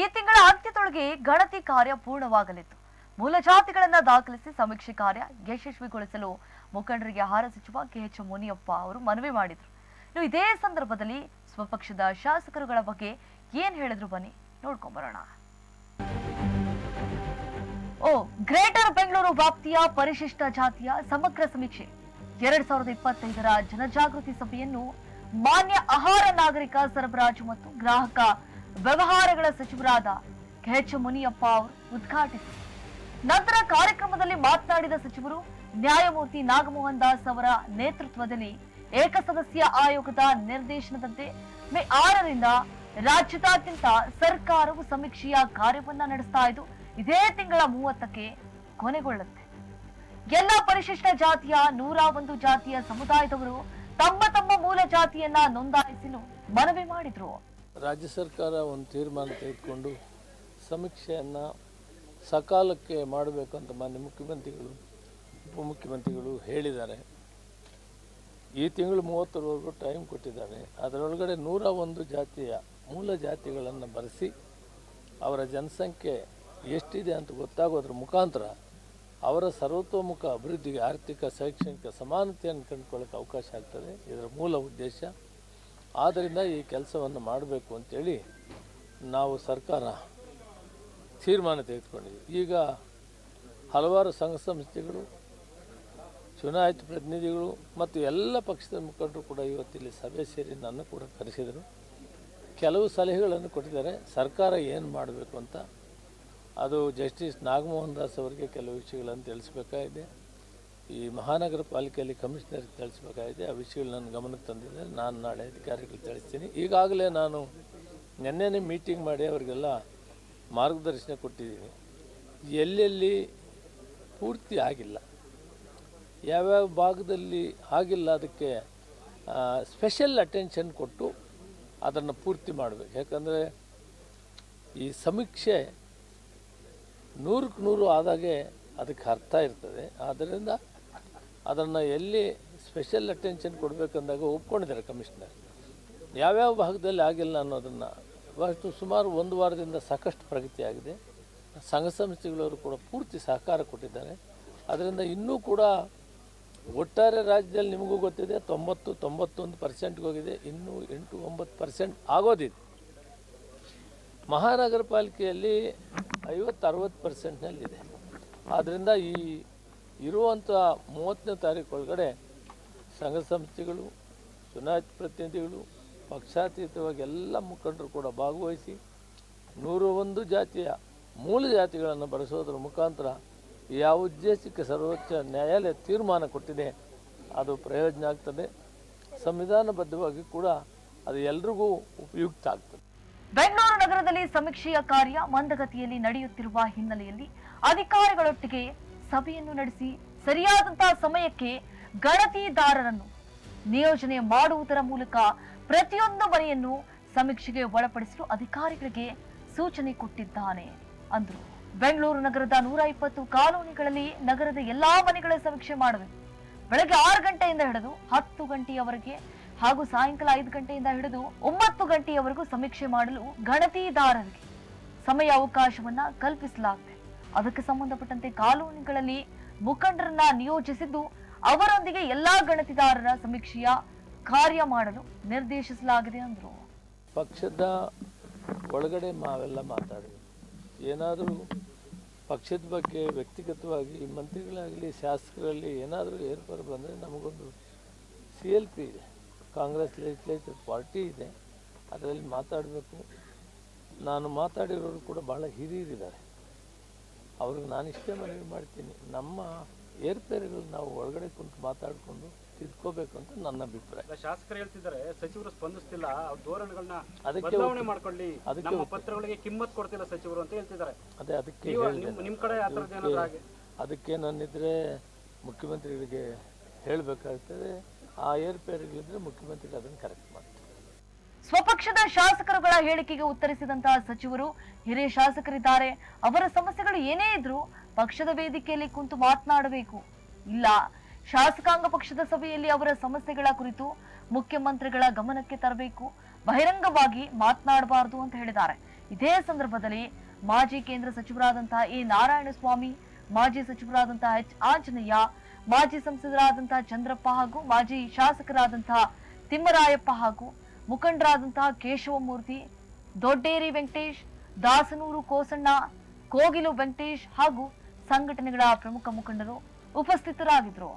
ಈ ತಿಂಗಳ ಅಂತ್ಯದೊಳಗೆ ಗಣತಿ ಕಾರ್ಯ ಪೂರ್ಣವಾಗಲಿತ್ತು ಮೂಲ ಜಾತಿಗಳನ್ನ ದಾಖಲಿಸಿ ಸಮೀಕ್ಷೆ ಕಾರ್ಯ ಯಶಸ್ವಿಗೊಳಿಸಲು ಮುಖಂಡರಿಗೆ ಆಹಾರ ಸಚಿವ ಕೆಎಚ್ ಮುನಿಯಪ್ಪ ಅವರು ಮನವಿ ಮಾಡಿದ್ರು. ಇನ್ನು ಇದೇ ಸಂದರ್ಭದಲ್ಲಿ ಸ್ವಪಕ್ಷದ ಶಾಸಕರುಗಳ ಬಗ್ಗೆ ಏನ್ ಹೇಳಿದ್ರು ಬನ್ನಿ, ನೋಡ್ಕೊಂಬರೋಣ. ಓ, ಗ್ರೇಟರ್ ಬೆಂಗಳೂರು ವ್ಯಾಪ್ತಿಯ ಪರಿಶಿಷ್ಟ ಜಾತಿಯ ಸಮಗ್ರ ಸಮೀಕ್ಷೆ. ಎರಡ್ ಸಾವಿರದ ಇಪ್ಪತ್ತೈದರ ಜನಜಾಗೃತಿ ಸಭೆಯನ್ನು ಮಾನ್ಯ ಆಹಾರ ನಾಗರಿಕ ಸರಬರಾಜು ಮತ್ತು ಗ್ರಾಹಕ ವ್ಯವಹಾರಗಳ ಸಚಿವರಾದ ಕೆಎಚ್ ಮುನಿಯಪ್ಪ ಅವರು ಉದ್ಘಾಟಿಸಿದರು ನಂತರ ಕಾರ್ಯಕ್ರಮದಲ್ಲಿ ಮಾತನಾಡಿದ ಸಚಿವರು, ನ್ಯಾಯಮೂರ್ತಿ ನಾಗಮೋಹನ್ ದಾಸ್ ಅವರ ನೇತೃತ್ವದಲ್ಲಿ ಏಕಸದಸ್ಯ ಆಯೋಗದ ನಿರ್ದೇಶನದಂತೆ ಮೇ ಆರರಿಂದ ರಾಜ್ಯದಾದ್ಯಂತ ಸರ್ಕಾರವು ಸಮೀಕ್ಷೆಯ ಕಾರ್ಯವನ್ನ ನಡೆಸ್ತಾ ಇದ್ದು, ಇದೇ ತಿಂಗಳ ಮೂವತ್ತಕ್ಕೆ ಕೊನೆಗೊಳ್ಳುತ್ತೆ. ಎಲ್ಲ ಪರಿಶಿಷ್ಟ ಜಾತಿಯ, ನೂರ ಒಂದು ಜಾತಿಯ ಸಮುದಾಯದವರು ತಮ್ಮ ತಮ್ಮ ಮೂಲ ಜಾತಿಯನ್ನ ನೋಂದಾಯಿಸಲು ಮನವಿ ಮಾಡಿದ್ರು. ರಾಜ್ಯ ಸರ್ಕಾರ ಒಂದು ತೀರ್ಮಾನ ತೆಗೆದುಕೊಂಡು ಸಮೀಕ್ಷೆಯನ್ನು ಸಕಾಲಕ್ಕೆ ಮಾಡಬೇಕು ಅಂತ ಮಾನ್ಯ ಮುಖ್ಯಮಂತ್ರಿಗಳು, ಉಪಮುಖ್ಯಮಂತ್ರಿಗಳು ಹೇಳಿದ್ದಾರೆ. ಈ ತಿಂಗಳು ಮೂವತ್ತರವರೆಗೂ ಟೈಮ್ ಕೊಟ್ಟಿದ್ದಾರೆ. ಅದರೊಳಗಡೆ ನೂರ ಒಂದು ಜಾತಿಯ ಮೂಲ ಜಾತಿಗಳನ್ನು ಬರೆಸಿ, ಅವರ ಜನಸಂಖ್ಯೆ ಎಷ್ಟಿದೆ ಅಂತ ಗೊತ್ತಾಗೋದ್ರ ಮುಖಾಂತರ ಅವರ ಸರ್ವತೋಮುಖ ಅಭಿವೃದ್ಧಿಗೆ ಆರ್ಥಿಕ, ಶೈಕ್ಷಣಿಕ ಸಮಾನತೆಯನ್ನು ಕಂಡುಕೊಳ್ಳೋಕೆ ಅವಕಾಶ ಆಗ್ತದೆ. ಇದರ ಮೂಲ ಉದ್ದೇಶ ಆದ್ದರಿಂದ ಈ ಕೆಲಸವನ್ನು ಮಾಡಬೇಕು ಅಂತೇಳಿ ನಾವು ಸರ್ಕಾರ ತೀರ್ಮಾನ ತೆಗೆದುಕೊಂಡಿದ್ದೀವಿ. ಈಗ ಹಲವಾರು ಸಂಘ ಸಂಸ್ಥೆಗಳು, ಚುನಾಯಿತ ಪ್ರತಿನಿಧಿಗಳು ಮತ್ತು ಎಲ್ಲ ಪಕ್ಷದ ಮುಖಂಡರು ಕೂಡ ಇವತ್ತಿಲ್ಲಿ ಸಭೆ ಸೇರಿ ನನ್ನ ಕೂಡ ಕರೆಸಿದರು. ಕೆಲವು ಸಲಹೆಗಳನ್ನು ಕೊಟ್ಟಿದ್ದಾರೆ. ಸರ್ಕಾರ ಏನು ಮಾಡಬೇಕು ಅಂತ ಅದು ಜಸ್ಟಿಸ್ ನಾಗಮೋಹನ್ ದಾಸ್ ಅವರಿಗೆ ಕೆಲವು ವಿಷಯಗಳನ್ನು ತಿಳಿಸ್ಬೇಕಾಗಿದೆ. ಈ ಮಹಾನಗರ ಪಾಲಿಕೆಯಲ್ಲಿ ಕಮಿಷನರ್ಗೆ ತಿಳಿಸ್ಬೇಕಾಗಿದೆ ಆ ವಿಷಯಗಳು ನನ್ನ ಗಮನಕ್ಕೆ ತಂದಿದ್ದಾರೆ ನಾನು ನಾಳೆ ಅಧಿಕಾರಿಗಳು ತಿಳಿಸ್ತೀನಿ. ಈಗಾಗಲೇ ನಾನು ನಿನ್ನೆನೇ ಮೀಟಿಂಗ್ ಮಾಡಿ ಅವರಿಗೆಲ್ಲ ಮಾರ್ಗದರ್ಶನ ಕೊಟ್ಟಿದ್ದೀನಿ. ಎಲ್ಲೆಲ್ಲಿ ಪೂರ್ತಿ ಆಗಿಲ್ಲ. ಯಾವ್ಯಾವ ಭಾಗದಲ್ಲಿ ಆಗಿಲ್ಲ ಅದಕ್ಕೆ ಸ್ಪೆಷಲ್ ಅಟೆನ್ಷನ್ ಕೊಟ್ಟು ಅದನ್ನು ಪೂರ್ತಿ ಮಾಡಬೇಕು. ಯಾಕಂದರೆ ಈ ಸಮೀಕ್ಷೆ ನೂರಕ್ಕೆ ನೂರು ಆದಾಗೆ ಅದಕ್ಕೆ ಅರ್ಥ ಇರ್ತದೆ. ಆದ್ದರಿಂದ ಅದನ್ನು ಎಲ್ಲಿ ಸ್ಪೆಷಲ್ ಅಟೆನ್ಷನ್ ಕೊಡಬೇಕಂದಾಗ ಒಪ್ಕೊಂಡಿದ್ದಾರೆ ಕಮಿಷನರ್ ಯಾವ್ಯಾವ ಭಾಗದಲ್ಲಿ ಆಗಿಲ್ಲ ಅನ್ನೋದನ್ನು ಬಹಳಷ್ಟು ಸುಮಾರು ಒಂದು ವಾರದಿಂದ ಸಾಕಷ್ಟು ಪ್ರಗತಿ ಆಗಿದೆ. ಸಂಘ ಸಂಸ್ಥೆಗಳವರು ಕೂಡ ಪೂರ್ತಿ ಸಹಕಾರ ಕೊಟ್ಟಿದ್ದಾರೆ. ಅದರಿಂದ ಇನ್ನೂ ಕೂಡ ಒಟ್ಟಾರೆ ರಾಜ್ಯದಲ್ಲಿ ನಿಮಗೂ ಗೊತ್ತಿದೆ, ತೊಂಬತ್ತು, ತೊಂಬತ್ತೊಂದು ಪರ್ಸೆಂಟ್ಗೆ ಹೋಗಿದೆ, ಇನ್ನೂ ಎಂಟು, ಒಂಬತ್ತು ಪರ್ಸೆಂಟ್ ಆಗೋದಿದೆ. ಮಹಾನಗರ ಪಾಲಿಕೆಯಲ್ಲಿ ಐವತ್ತು, ಅರವತ್ತು ಪರ್ಸೆಂಟ್ನಲ್ಲಿದೆ ಆದ್ದರಿಂದ ಈ ಇರುವಂಥ ಮೂವತ್ತನೇ ತಾರೀಕು ಒಳಗಡೆ ಸಂಘ ಸಂಸ್ಥೆಗಳು, ಚುನಾಯಿತ ಪ್ರತಿನಿಧಿಗಳು, ಪಕ್ಷಾತೀತವಾಗಿ ಎಲ್ಲ ಮುಖಂಡರು ಕೂಡ ಭಾಗವಹಿಸಿ ನೂರ ಒಂದು ಜಾತಿಯ ಮೂಲ ಜಾತಿಗಳನ್ನು ಬಳಸೋದ್ರ ಮುಖಾಂತರ ಯಾವ ಉದ್ದೇಶಕ್ಕೆ ಸರ್ವೋಚ್ಚ ನ್ಯಾಯಾಲಯ ತೀರ್ಮಾನ ಕೊಟ್ಟಿದೆ ಅದು ಪ್ರಯೋಜನ ಆಗ್ತದೆ. ಸಂವಿಧಾನಬದ್ಧವಾಗಿ ಕೂಡ ಅದು ಎಲ್ರಿಗೂ ಉಪಯುಕ್ತ ಆಗ್ತದೆ. ಬೆಂಗಳೂರು ನಗರದಲ್ಲಿ ಸಮೀಕ್ಷೆಯ ಕಾರ್ಯ ಮಂದಗತಿಯಲ್ಲಿ ನಡೆಯುತ್ತಿರುವ ಹಿನ್ನೆಲೆಯಲ್ಲಿ ಅಧಿಕಾರಿಗಳೊಟ್ಟಿಗೆ ಸಭೆಯನ್ನು ನಡೆಸಿ ಸರಿಯಾದಂತಹ ಸಮಯಕ್ಕೆ ಗಣತಿದಾರರನ್ನು ನಿಯೋಜನೆ ಮಾಡುವುದರ ಮೂಲಕ ಪ್ರತಿಯೊಂದು ಮನೆಯನ್ನು ಸಮೀಕ್ಷೆಗೆ ಒಳಪಡಿಸಲು ಅಧಿಕಾರಿಗಳಿಗೆ ಸೂಚನೆ ಕೊಟ್ಟಿದ್ದಾನೆ ಅಂದರು. ಬೆಂಗಳೂರು ನಗರದ ನೂರ ಇಪ್ಪತ್ತು ಕಾಲೋನಿಗಳಲ್ಲಿ ನಗರದ ಎಲ್ಲಾ ಮನೆಗಳ ಸಮೀಕ್ಷೆ ಮಾಡಬೇಕು. ಬೆಳಗ್ಗೆ ಆರು ಗಂಟೆಯಿಂದ ಹಿಡಿದು ಹತ್ತು ಗಂಟೆಯವರೆಗೆ ಹಾಗೂ ಸಾಯಂಕಾಲ ಐದು ಗಂಟೆಯಿಂದ ಹಿಡಿದು ಒಂಬತ್ತು ಗಂಟೆಯವರೆಗೂ ಸಮೀಕ್ಷೆ ಮಾಡಲು ಗಣತಿದಾರರಿಗೆ ಸಮಯ ಅವಕಾಶವನ್ನ ಕಲ್ಪಿಸಲಾಗಿದೆ. ಅದಕ್ಕೆ ಸಂಬಂಧಪಟ್ಟಂತೆ ಕಾಲೋನಿಗಳಲ್ಲಿ ಮುಖಂಡರನ್ನ ನಿಯೋಜಿಸಿದ್ದು ಅವರೊಂದಿಗೆ ಎಲ್ಲಾ ಗಣತಿದಾರರ ಸಮೀಕ್ಷೆಯ ಕಾರ್ಯ ಮಾಡಲು ನಿರ್ದೇಶಿಸಲಾಗಿದೆ ಅಂದರು. ಪಕ್ಷದ ಒಳಗಡೆ ನಾವೆಲ್ಲ ಮಾತಾಡಿದ್ವಿ ಏನಾದರೂ ಪಕ್ಷದ ಬಗ್ಗೆ ವ್ಯಕ್ತಿಗತವಾಗಿ, ಮಂತ್ರಿಗಳಾಗಲಿ, ಶಾಸಕರಲ್ಲಿ ಏನಾದರೂ ಏರ್ಪಾಡು ಬಂದರೆ ನಮಗೊಂದು ಸಿ ಎಲ್ ಪಿ ಇದೆ. ಕಾಂಗ್ರೆಸ್ ಲೆಜಿಸ್ಲೇಚರ್ ಪಾರ್ಟಿ ಇದೆ. ಅದರಲ್ಲಿ ಮಾತಾಡಬೇಕು. ನಾನು ಮಾತಾಡಿರೋರು ಕೂಡ ಭಾಳ ಹಿರಿಯರಿದ್ದಾರೆ. ಅವ್ರಿಗೆ ನಾನು ಇಷ್ಟೇ ಮನವಿ ಮಾಡ್ತೀನಿ. ನಮ್ಮ ಏರ್ಪೇರುಗಳು ನಾವು ಒಳಗಡೆ ಕುಂತು ಮಾತಾಡಿಕೊಂಡು ತಿದ್ಕೋಬೇಕು ಅಂತ ನನ್ನ ಅಭಿಪ್ರಾಯ. ಶಾಸಕರು ಹೇಳ್ತಿದ್ದಾರೆ ಸಚಿವರು ಸ್ಪಂದಿಸ್ತಿಲ್ಲ ಧೋರಣೆಗಳನ್ನ ಅದಕ್ಕೆ ಬದಲಾವಣೆ ಮಾಡ್ಕೊಳ್ಳಿ. ಅದಕ್ಕೆ ನಮ್ಮ ಪತ್ರಗಳಿಗೆ ಕಿಮ್ಮತ್ ಕೊಡ್ತಿಲ್ಲ ಸಚಿವರು ಅಂತ ಹೇಳ್ತಿದ್ದಾರೆ. ಅದೇ ಅದಕ್ಕೆ ನೀವು ಹೇಳಿದೆ. ನಿಮ್ ನಿಮ್ ಕಡೆ ಆ ಥರದ್ದು ಏನಾದರೂ ಹಾಗೆ ಅದಕ್ಕೆ ನನ್ನಿದ್ರೆ ಮುಖ್ಯಮಂತ್ರಿಗಳಿಗೆ ಹೇಳಬೇಕಾಗ್ತದೆ ಆ ಏರ್ಪೇರುಗಳಿದ್ರೆ ಮುಖ್ಯಮಂತ್ರಿಗಳು ಅದನ್ನು ಕರೆಕ್ಟ್ ಮಾಡ್ತಾರೆ. ಸ್ವಪಕ್ಷದ ಶಾಸಕರುಗಳ ಹೇಳಿಕೆಗೆ ಉತ್ತರಿಸಿದಂತಹ ಸಚಿವರು, ಹಿರಿಯ ಶಾಸಕರಿದ್ದಾರೆ. ಅವರ ಸಮಸ್ಯೆಗಳು ಏನೇ ಇದ್ರೂ ಪಕ್ಷದ ವೇದಿಕೆಯಲ್ಲಿ ಕುಂತು ಮಾತನಾಡಬೇಕು. ಇಲ್ಲ, ಶಾಸಕಾಂಗ ಪಕ್ಷದ ಸಭೆಯಲ್ಲಿ ಅವರ ಸಮಸ್ಯೆಗಳ ಕುರಿತು ಮುಖ್ಯಮಂತ್ರಿಗಳ ಗಮನಕ್ಕೆ ತರಬೇಕು. ಬಹಿರಂಗವಾಗಿ ಮಾತನಾಡಬಾರದು ಅಂತ ಹೇಳಿದ್ದಾರೆ. ಇದೇ ಸಂದರ್ಭದಲ್ಲಿ ಮಾಜಿ ಕೇಂದ್ರ ಸಚಿವರಾದಂತಹ ಎ. ನಾರಾಯಣಸ್ವಾಮಿ, ಮಾಜಿ ಸಚಿವರಾದಂತಹ ಎಚ್. ಆಂಜನೇಯ, ಮಾಜಿ ಸಂಸದರಾದಂತಹ ಚಂದ್ರಪ್ಪ ಹಾಗೂ ಮಾಜಿ ಶಾಸಕರಾದಂತಹ ತಿಮ್ಮರಾಯಪ್ಪ ಹಾಗೂ ಮುಖಂಡರಾದಂತಹ ಕೇಶವಮೂರ್ತಿ ದೊಡ್ಡೇರಿ ವೆಂಕಟೇಶ್ ದಾಸನೂರು ಕೋಸಣ್ಣ ಕೋಗಿಲು ವೆಂಕಟೇಶ್ ಹಾಗೂ ಸಂಘಟನೆಗಳ ಪ್ರಮುಖ ಮುಖಂಡರು ಉಪಸ್ಥಿತರಾಗಿದ್ದರು.